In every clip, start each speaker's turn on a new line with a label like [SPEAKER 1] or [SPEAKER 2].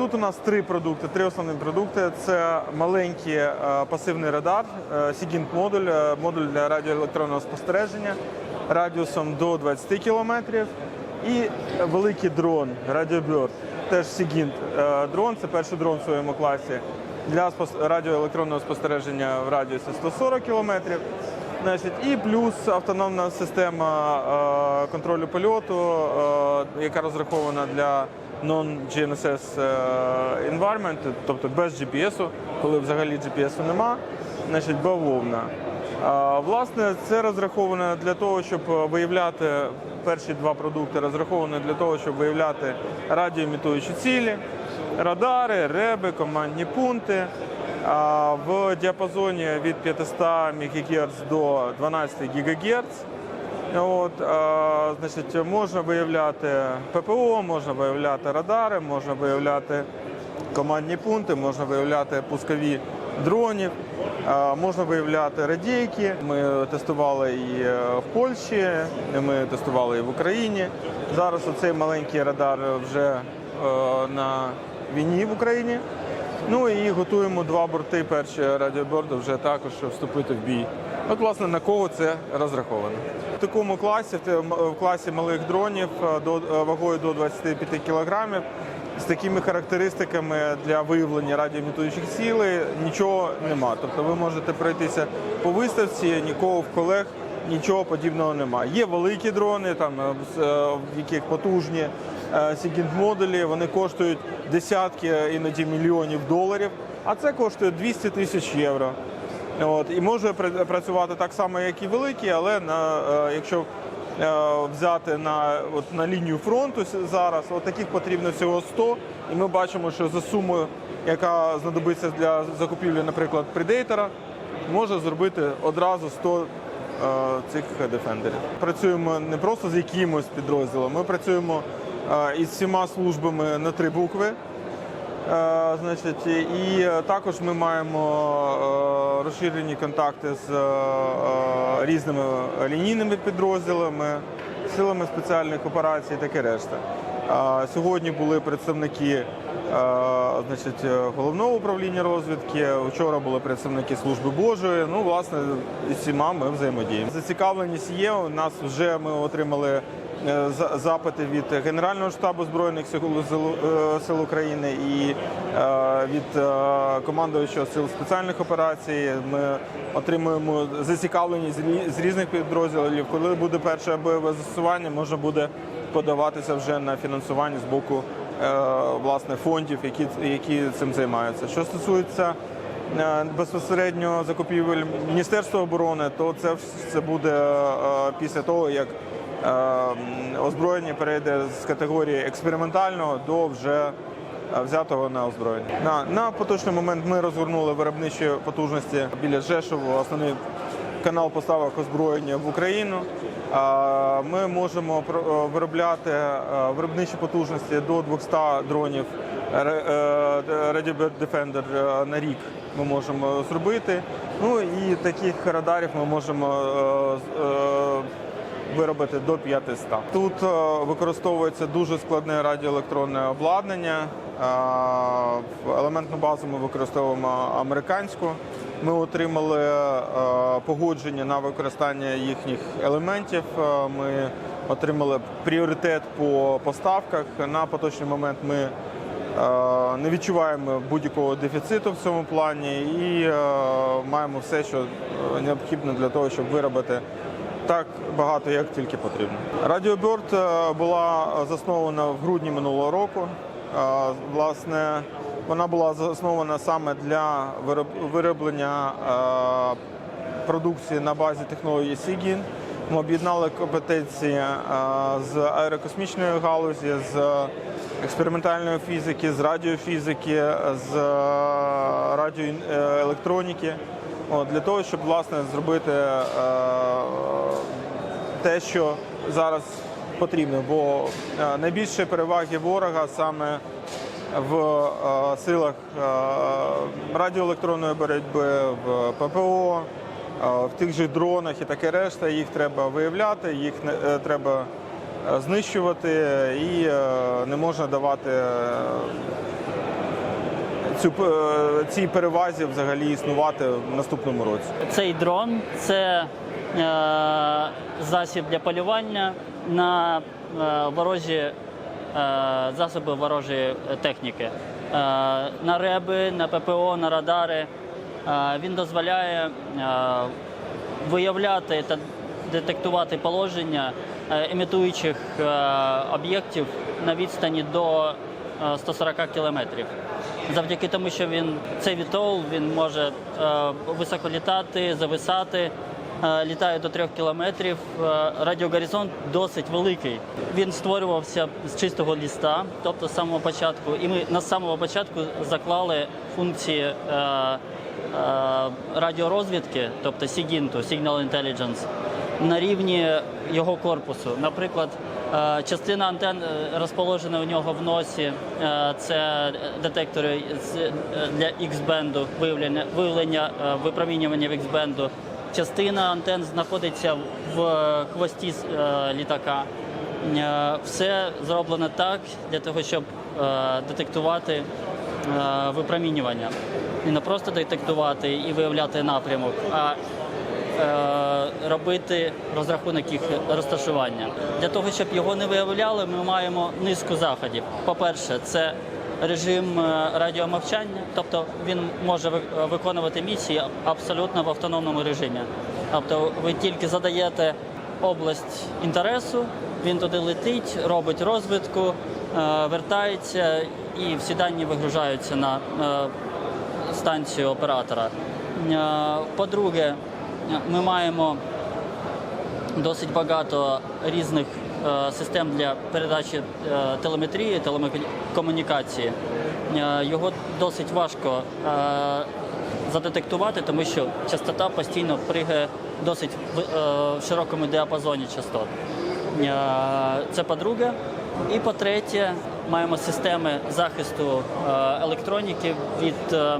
[SPEAKER 1] Тут у нас три продукти, три основні продукти. Це маленький е, пасивний радар, е, модуль, е, модуль для радіоелектронного спостереження радіусом до 20 кілометрів. І великий дрон RadioBird, теж е, дрон, це перший дрон в своєму класі для радіоелектронного спостереження в радіусі 140 кілометрів. Значить, і плюс автономна система контролю польоту, яка розрахована для non-GNSS е, environment, тобто без GPS, коли взагалі GPS нема, значить бавовна. Власне, це розраховано для того, щоб виявляти перші два продукти розраховані для того, щоб виявляти радіоімітуючі цілі, радари, реби, командні пункти. В діапазоні від 500 МГц до 12 ГГц. От, а, значить, можна виявляти ППО, можна виявляти радари, можна виявляти командні пункти, можна виявляти пускові дронів, а, можна виявляти радійки. Ми тестували і е, в Польщі, і ми тестували і в Україні. Зараз оцей маленький радар вже е, на війні в Україні. Ну і готуємо два борти. Перші радіоборди вже також вступити в бій. От, власне, на кого це розраховано. В такому класі, в класі малих дронів е, е, вагою до 25 кілограмів, з такими характеристиками для виявлення радіоімітуючих цілей нічого нема. Тобто ви можете пройтися по виставці, нікого в колег. Нічого подібного немає. Є великі дрони, там е, в яких потужні Сігінт модулі. Вони коштують десятки, іноді мільйонів доларів. А це коштує 200 тисяч євро. От і може пр- працювати так само, як і великі, але на е, якщо е, взяти на от на лінію фронту зараз, от таких потрібно всього 100. І ми бачимо, що за сумою, яка знадобиться для закупівлі, наприклад, предейтора, може зробити одразу 100 е, цих дефендерів. Працюємо не просто з якимось підрозділом, ми працюємо із всіма службами на три букви. Е, Значить, і е, також ми маємо е, розширені контакти з різними лінійними підрозділами, силами спеціальних операцій, таке решта. Сьогодні були представники значить, е, головного управління розвідки. Вчора були представники служби Божої. Ну, власне, з всіма ми взаємодіємо. Зацікавленість є. У нас вже ми отримали е, запити від Генерального штабу збройних сил, е, України і е, від е, командуючого сил спеціальних операцій. Ми отримуємо зацікавленість з рі- з різних підрозділів. Коли буде перше бойове застосування, можна буде подаватися вже на фінансування з боку е, власне фондів, які, які цим займаються. Що стосується е, безпосередньо закупівель Міністерства оборони, то це все буде е, після того, як е, озброєння перейде з категорії експериментального до вже е, взятого на озброєння. На, на поточний момент ми розгорнули виробничі потужності біля Жешову, основний канал поставок озброєння в Україну. Ми можемо е, виробляти е, виробничі потужності до 200 дронів е, Bird Defender на рік. Ми можемо зробити. Ну і таких радарів ми можемо виробити до 500. Тут використовується дуже складне радіоелектронне обладнання. В елементну базу ми використовуємо американську. Ми отримали е, погодження на використання їхніх елементів. Е, Ми отримали пріоритет по поставках. На поточний момент ми е, не відчуваємо будь-якого дефіциту в цьому плані і маємо все, що необхідно для того, щоб виробити так багато, як тільки потрібно. Радіоберт е, була заснована в грудні минулого року. Власне, вона була заснована саме для вироб- вироблення е, продукції на базі технології Sigin. Ми об'єднали компетенції е, з аерокосмічної галузі, з експериментальної фізики, з радіофізики, з е, радіоелектроніки. Для того, щоб власне зробити те, що зараз потрібно. Бо найбільше переваги ворога саме в е, силах е, радіоелектронної боротьби, в ППО, е, в тих же дронах і таке решта. Їх треба виявляти, їх треба знищувати і не можна давати цю цій перевазі взагалі існувати в наступному році.
[SPEAKER 2] Цей дрон це е, засіб для полювання на е, ворожі засоби ворожої техніки. Е, на реби, на ППО, на радари. Е, він дозволяє е, виявляти та детектувати положення е, імітуючих е, об'єктів на відстані до е, 140 кілометрів. Завдяки тому, що він цей вітол, він може е, високо літати, зависати, е, літає до 3 кілометрів. Е, радіогоризонт досить великий. Він створювався з чистого ліста, тобто з самого початку. І ми на самого початку заклали функції е, е, радіорозвідки, тобто SIGINT, Signal Intelligence, на рівні його корпусу. Наприклад, е, частина антен е, розположена у нього в носі. Е, Це детектори е, для X-бенду, виявлення, е, випромінювання в X-бенду. Частина антен знаходиться в хвості е, літака. Е, Все зроблено так для того, щоб е, детектувати випромінювання. І не просто детектувати і виявляти напрямок, а робити розрахунок їх розташування. Для того, щоб його не виявляли, ми маємо низку заходів. По-перше, це режим е, радіомовчання, тобто він може ви- виконувати місії абсолютно в автономному режимі. Тобто ви тільки задаєте область інтересу, він туди летить, робить розвідку, е, вертається і всі дані вигружаються на е, станцію оператора. Е, По-друге, ми маємо досить багато різних е, систем для передачі е, телеметрії, телекомунікації. Е, Його досить важко е, задетектувати, тому що частота постійно пригає досить в, е, широкому діапазоні частот. Е, Це по-друге. І по-третє, маємо системи захисту е, електроніки від е,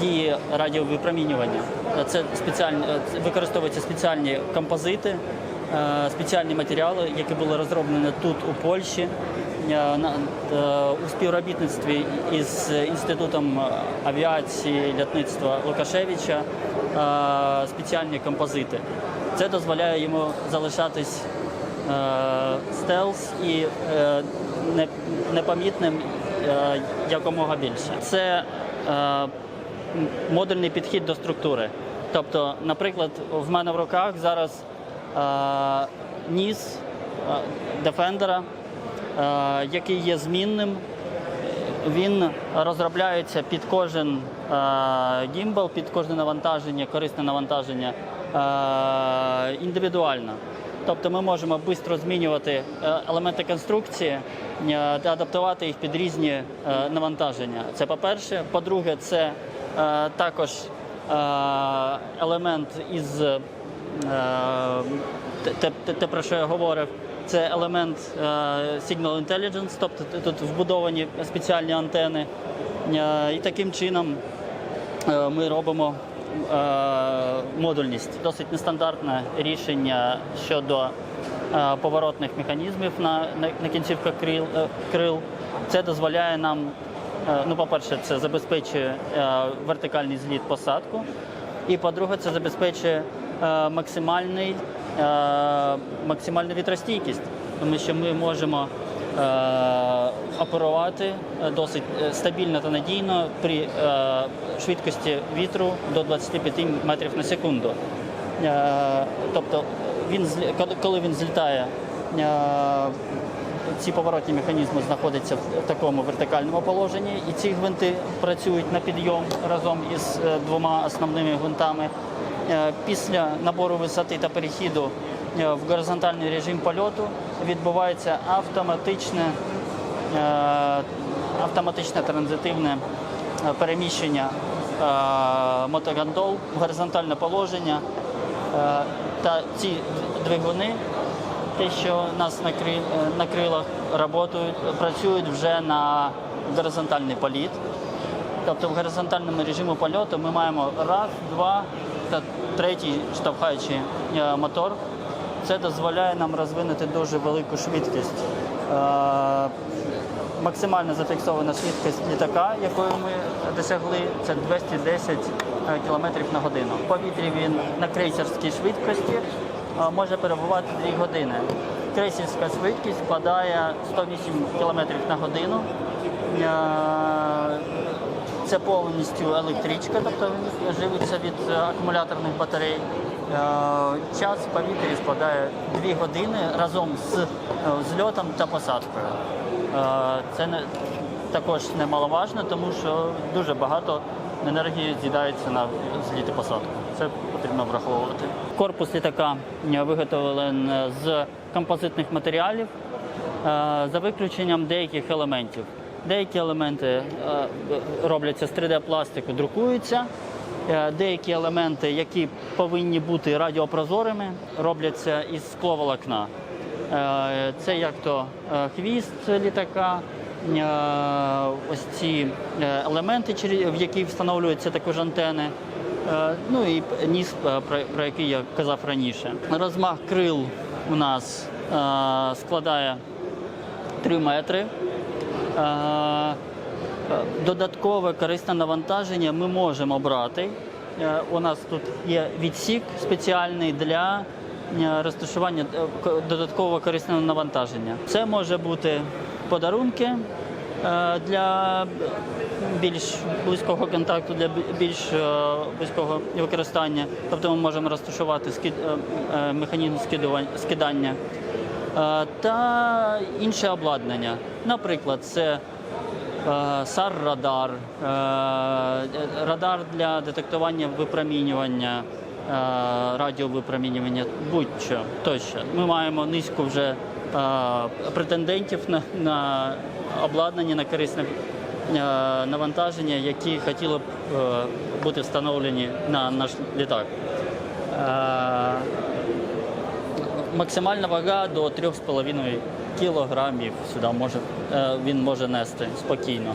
[SPEAKER 2] дії радіовипромінювання. Це спеціальні використовуються спеціальні композити, е, спеціальні матеріали, які були розроблені тут у Польщі е, е, у співробітництві із інститутом авіації літництва Лукашевича. е, Спеціальні композити. Це дозволяє йому залишатись е, стелс і е, непомітним е, якомога більше. Це е, модульний підхід до структури. Тобто, наприклад, в мене в руках зараз е, ніс е, Defender, е, який є змінним. Він розробляється під кожен е, гімбал, під кожне навантаження, корисне навантаження е, індивідуально. Тобто ми можемо швидко змінювати е, елементи конструкції е, та адаптувати їх під різні е, навантаження. Це по-перше. По-друге, це е, також е, елемент із е, те, те- те, про що я говорив, це елемент е, Signal Intelligence, тобто тут вбудовані спеціальні антени. Е, і таким чином е, ми робимо е, модульність. Досить нестандартне рішення щодо е, поворотних механізмів на, на, кінцівках крил, е, крил. Це дозволяє нам, е, ну, по-перше, це забезпечує е, вертикальний зліт посадку. І по-друге, це забезпечує е, максимальний, е, максимальну вітростійкість, тому що ми можемо е, оперувати е, досить е, стабільно та надійно при е, швидкості вітру до 25 метрів на секунду. Е, тобто, він, коли- він злітає, е, ці поворотні механізми знаходяться в такому вертикальному положенні, і ці гвинти працюють на підйом разом із е, двома основними гвинтами. Е, Після набору висоти та перехіду е, в горизонтальний режим польоту відбувається автоматичне, е, автоматичне транзитивне переміщення мотогондол в горизонтальне положення. Та ці двигуни те, що у нас на, крил, на крилах працюють, працюють вже на горизонтальний політ. Тобто в горизонтальному режимі польоту ми маємо раз, два та третій штовхаючий е, мотор. Це дозволяє нам розвинути дуже велику швидкість. Е, максимально зафіксована швидкість літака, якою ми досягли, це 210 км на годину. В повітрі він на крейсерській швидкості е, може перебувати 2 години. Крейсерська швидкість складає 108 км на годину. Це повністю електричка, тобто живиться від е, акумуляторних батарей. Е, Час в повітрі складає 2 години разом з е, зльотом та посадкою. Це не, також немаловажно, тому що дуже багато енергії з'їдається на зліт і посадку. Це потрібно враховувати. Корпус літака виготовлений з композитних матеріалів за виключенням деяких елементів. Деякі елементи е, робляться з 3D-пластику, друкуються. Е, Деякі елементи, які повинні бути радіопрозорими, робляться із скловолокна. Е, Це як то хвіст літака, ось ці елементи, в які встановлюються також антени. Ну і ніс, про, який я казав раніше. Розмах крил у нас складає 3 метри. Е, Додаткове корисне навантаження ми можемо брати. Е, У нас тут є відсік спеціальний для е, розташування додаткового корисного навантаження. Це може бути подарунки для більш близького контакту, для більш близького використання. Тобто ми можемо розташувати механізм скидання та інше обладнання. Наприклад, це е, САР-радар, е, радар для детектування випромінювання, е, радіовипромінювання, будь-що тощо. Ми маємо низку вже е, претендентів на, на обладнання, на корисне е, навантаження, які хотіли б е, бути встановлені на наш літак. Максимальна вага до 3,5 кілограмів сюди може, е, він може нести спокійно.